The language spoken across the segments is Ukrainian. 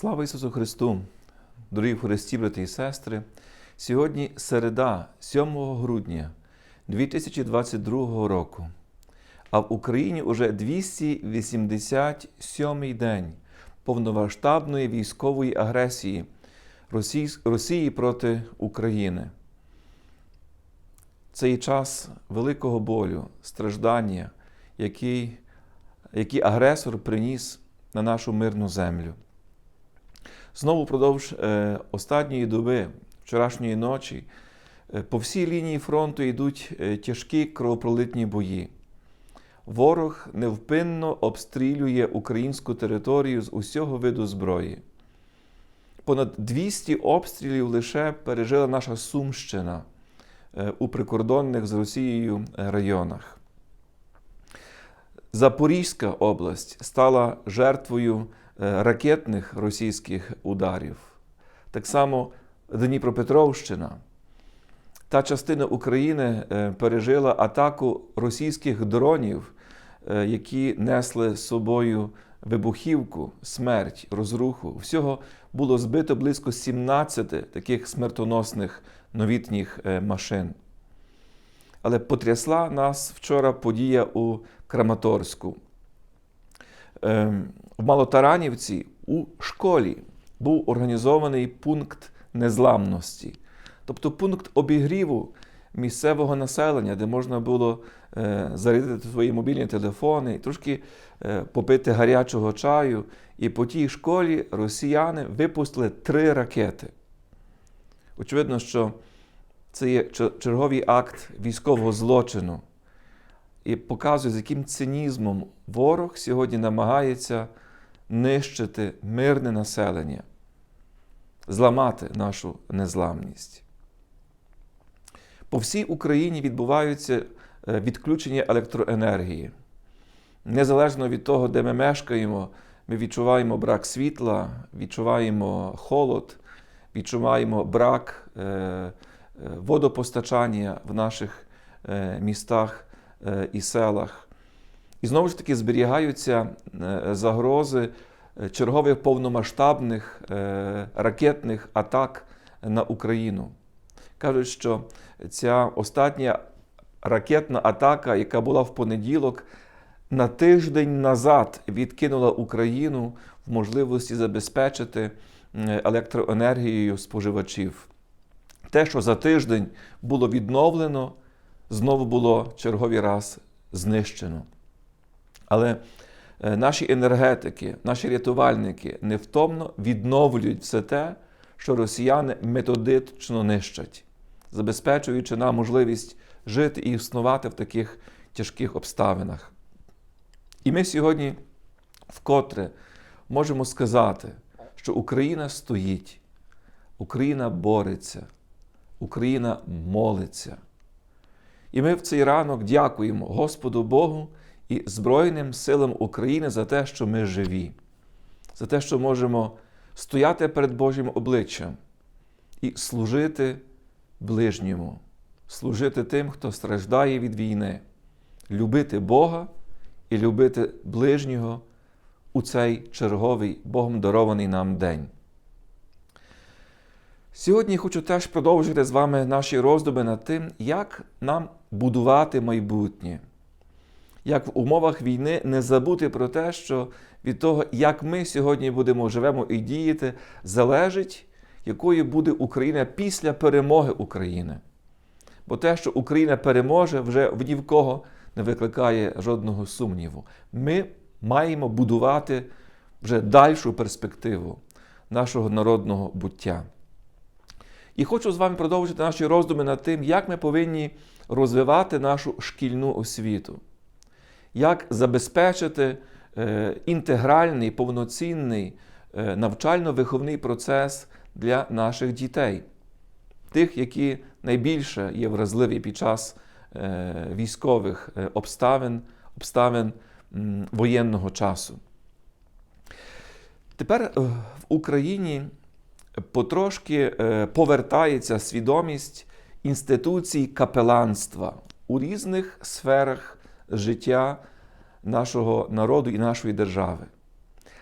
Слава Ісусу Христу! Дорогі в Христі, брати і сестри! Сьогодні середа, 7 грудня 2022 року, а в Україні уже 287-й день повномасштабної військової агресії Росії проти України. Це і час великого болю, страждання, який, який агресор приніс на нашу мирну землю. Знову впродовж е, останньої доби, вчорашньої ночі, е, по всій лінії фронту йдуть е, тяжкі кровопролитні бої. Ворог невпинно обстрілює українську територію з усього виду зброї. Понад 200 обстрілів лише пережила наша Сумщина у прикордонних з Росією районах. Запорізька область стала жертвою ракетних російських ударів. Так само Дніпропетровщина. Та частина України е, пережила атаку російських дронів, е, які несли з собою вибухівку, смерть, розруху. Всього було збито близько 17 таких смертоносних новітніх е, машин. Але потрясла нас вчора подія у Краматорську. Ем, В Малотаранівці у школі був організований пункт незламності, тобто пункт обігріву місцевого населення, де можна було е, зарядити свої мобільні телефони, трошки е, попити гарячого чаю. І по тій школі росіяни випустили три ракети. Очевидно, що це є черговий акт військового злочину і показує, з яким цинізмом ворог сьогодні намагається нищити мирне населення, зламати нашу незламність. По всій Україні відбуваються е, відключення електроенергії. Незалежно від того, де ми мешкаємо, ми відчуваємо брак світла, відчуваємо холод, відчуваємо брак е, водопостачання в наших містах і селах. І знову ж таки зберігаються загрози чергових повномасштабних ракетних атак на Україну. Кажуть, що ця остання ракетна атака, яка була в понеділок, на тиждень назад відкинула Україну в можливості забезпечити електроенергією споживачів. Те, що за тиждень було відновлено, знову було черговий раз знищено. Але наші енергетики, наші рятувальники невтомно відновлюють все те, що росіяни методично нищать, забезпечуючи нам можливість жити і існувати в таких тяжких обставинах. І ми сьогодні вкотре можемо сказати, що Україна стоїть, Україна бореться, Україна молиться. І ми в цей ранок дякуємо Господу Богу і Збройним силам України за те, що ми живі, за те, що можемо стояти перед Божим обличчям і служити ближньому, служити тим, хто страждає від війни, любити Бога і любити ближнього у цей черговий Богом дарований нам день. Сьогодні хочу теж продовжити з вами наші роздуми над тим, як нам будувати майбутнє, як в умовах війни не забути про те, що від того, як ми сьогодні будемо живемо і діяти, залежить, якою буде Україна після перемоги України. Бо те, що Україна переможе, вже в ні в кого не викликає жодного сумніву. Ми маємо будувати вже дальшу перспективу нашого народного буття. І хочу з вами продовжити наші роздуми над тим, як ми повинні розвивати нашу шкільну освіту, як забезпечити е, інтегральний, повноцінний е, навчально-виховний процес для наших дітей, тих, які найбільше є вразливі під час е, військових обставин, обставин воєнного часу. Тепер в Україні потрошки повертається свідомість інституцій капеланства у різних сферах життя нашого народу і нашої держави.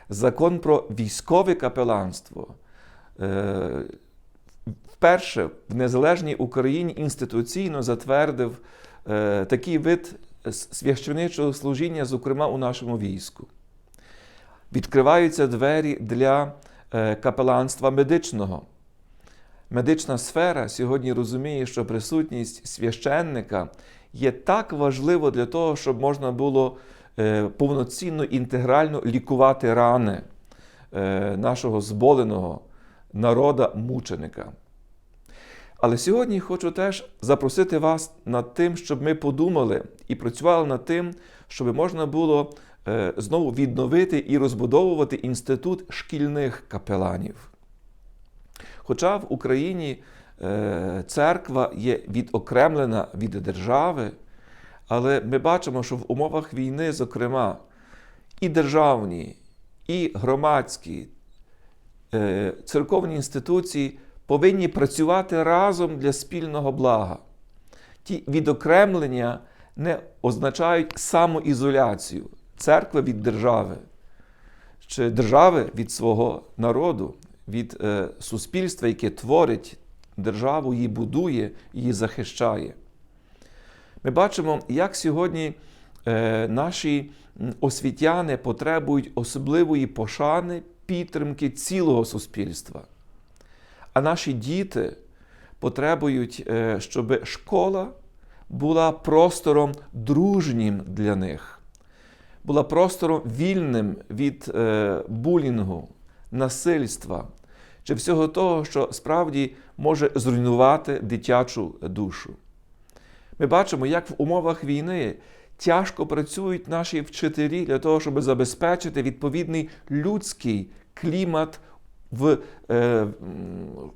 закон про військове капеланство е, вперше в незалежній Україні інституційно затвердив е, такий вид священичого служіння, зокрема у нашому війську. Відкриваються двері для е, капеланства медичного. Медична сфера сьогодні розуміє, що присутність священника є так важливо для того, щоб можна було е, повноцінно інтегрально лікувати рани е, нашого зболеного народа мученика. Але сьогодні хочу теж запросити вас над тим, щоб ми подумали і працювали над тим, щоб можна було е, знову відновити і розбудовувати інститут шкільних капеланів. Хоча в Україні е, церква є відокремлена від держави, але ми бачимо, що в умовах війни, зокрема, і державні, і громадські е, церковні інституції повинні працювати разом для спільного блага. Ті відокремлення не означають самоізоляцію церкви від держави, чи держави від свого народу, від е, суспільства, яке творить державу, її будує, її захищає. Ми бачимо, як сьогодні е, наші освітяни потребують особливої пошани, підтримки цілого суспільства. А наші діти потребують, е, щоб школа була простором дружнім для них, була простором вільним від е, булінгу, насильства чи всього того, що справді може зруйнувати дитячу душу. Ми бачимо, як в умовах війни тяжко працюють наші вчителі для того, щоб забезпечити відповідний людський клімат в, е,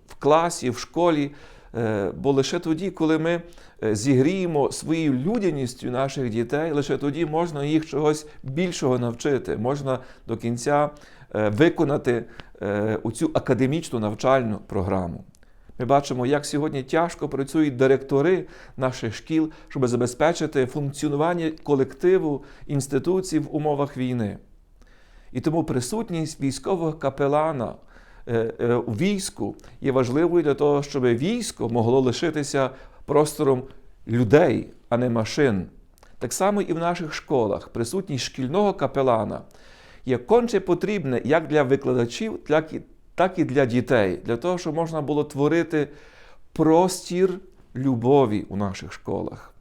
в класі, в школі. Е, бо лише тоді, коли ми е, зігріємо своєю людяністю наших дітей, лише тоді можна їх чогось більшого навчити, можна до кінця е, виконати цю академічну навчальну програму. Ми бачимо, як сьогодні тяжко працюють директори наших шкіл, щоб забезпечити функціонування колективу інституцій в умовах війни. І тому присутність військового капелана у війську є важливою для того, щоб військо могло лишитися простором людей, а не машин. Так само і в наших школах присутність шкільного капелана є конче потрібне як для викладачів, так і для дітей, для того, щоб можна було творити простір любові у наших школах.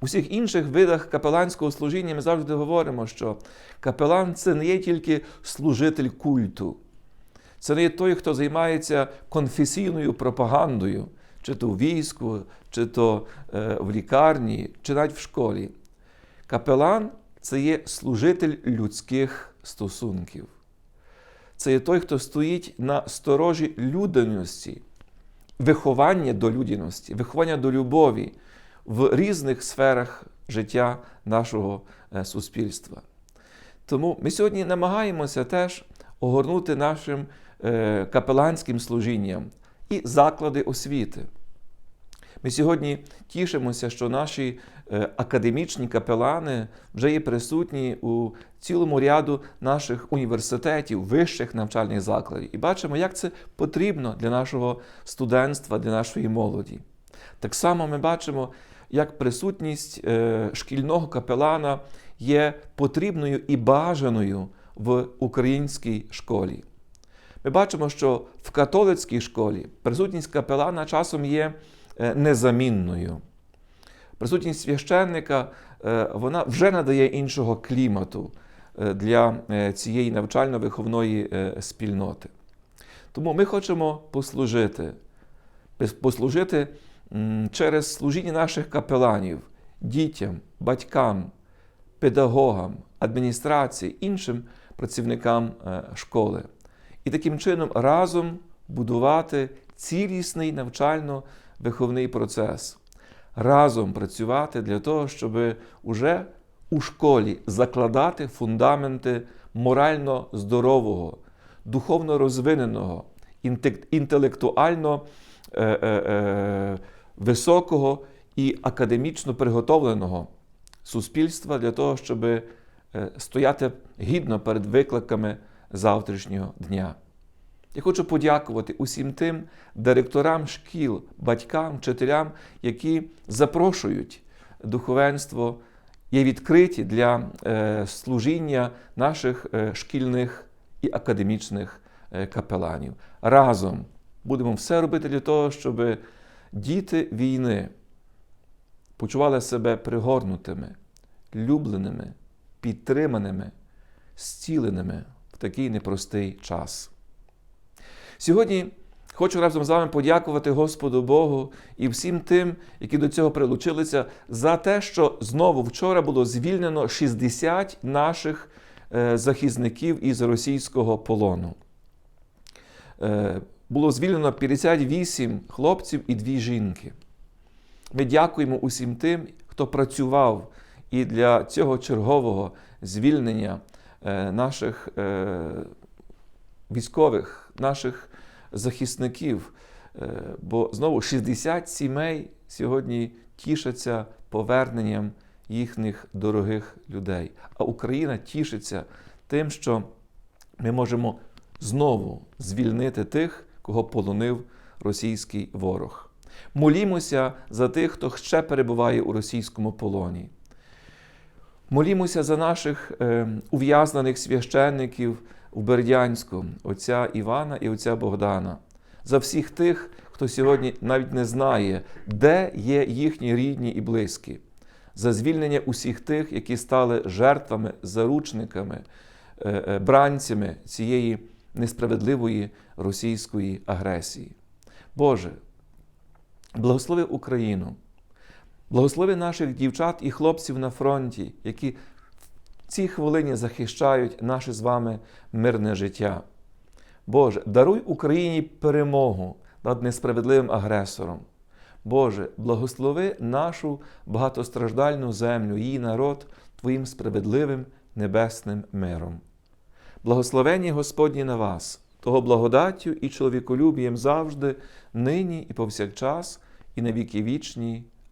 У всіх інших видах капеланського служіння ми завжди говоримо, що капелан це не є тільки служитель культу. Це не є той, хто займається конфесійною пропагандою, чи то в війську, чи то е, в лікарні, чи навіть в школі. Капелан це є служитель людських стосунків. Це є той, хто стоїть на сторожі людяності, виховання до людяності, виховання до любові в різних сферах життя нашого е, суспільства. Тому ми сьогодні намагаємося теж огорнути нашим капеланським служінням і заклади освіти. Ми сьогодні тішимося, що наші е, академічні капелани вже є присутні у цілому ряду наших університетів, вищих навчальних закладів. І бачимо, як це потрібно для нашого студентства, для нашої молоді. Так само ми бачимо, як присутність е, шкільного капелана є потрібною і бажаною в українській школі. Ми бачимо, що в католицькій школі присутність капелана часом є незамінною. Присутність священника вона вже надає іншого клімату для цієї навчально-виховної спільноти. Тому ми хочемо послужити, послужити через служіння наших капеланів, дітям, батькам, педагогам, адміністрації, іншим працівникам школи. І таким чином разом будувати цілісний навчально-виховний процес, разом працювати для того, щоб уже у школі закладати фундаменти морально здорового, духовно розвиненого, інтелектуально е, е, е, високого і академічно приготовленого суспільства для того, щоб стояти гідно перед викликами завтрашнього дня. Я хочу подякувати усім тим директорам шкіл, батькам, вчителям, які запрошують духовенство, є відкриті для е, служіння наших е, шкільних і академічних е, капеланів. Разом будемо все робити для того, щоб діти війни почували себе пригорнутими, любленими, підтриманими, зціленими в такий непростий час. Сьогодні хочу разом з вами подякувати Господу Богу і всім тим, які до цього прилучилися, за те, що знову вчора було звільнено 60 наших е, захисників із російського полону. Е, Було звільнено 58 хлопців і дві жінки. Ми дякуємо усім тим, хто працював і для цього чергового звільнення наших е, військових, наших захисників. Е, Бо знову 60 сімей сьогодні тішаться поверненням їхніх дорогих людей. А Україна тішиться тим, що ми можемо знову звільнити тих, кого полонив російський ворог. Молімося за тих, хто ще перебуває у російському полоні. Молімося за наших е, ув'язнених священників у Бердянську, отця Івана і отця Богдана, за всіх тих, хто сьогодні навіть не знає, де є їхні рідні і близькі, за звільнення усіх тих, які стали жертвами, заручниками, е, е, бранцями цієї несправедливої російської агресії. Боже, благослови Україну. Благослови наших дівчат і хлопців на фронті, які в цій хвилині захищають наше з вами мирне життя. Боже, даруй Україні перемогу над несправедливим агресором. Боже, благослови нашу багатостраждальну землю, її народ Твоїм справедливим небесним миром. Благословені Господні на вас, того благодаттю і чоловіколюбієм завжди, нині і повсякчас, і на віки вічні.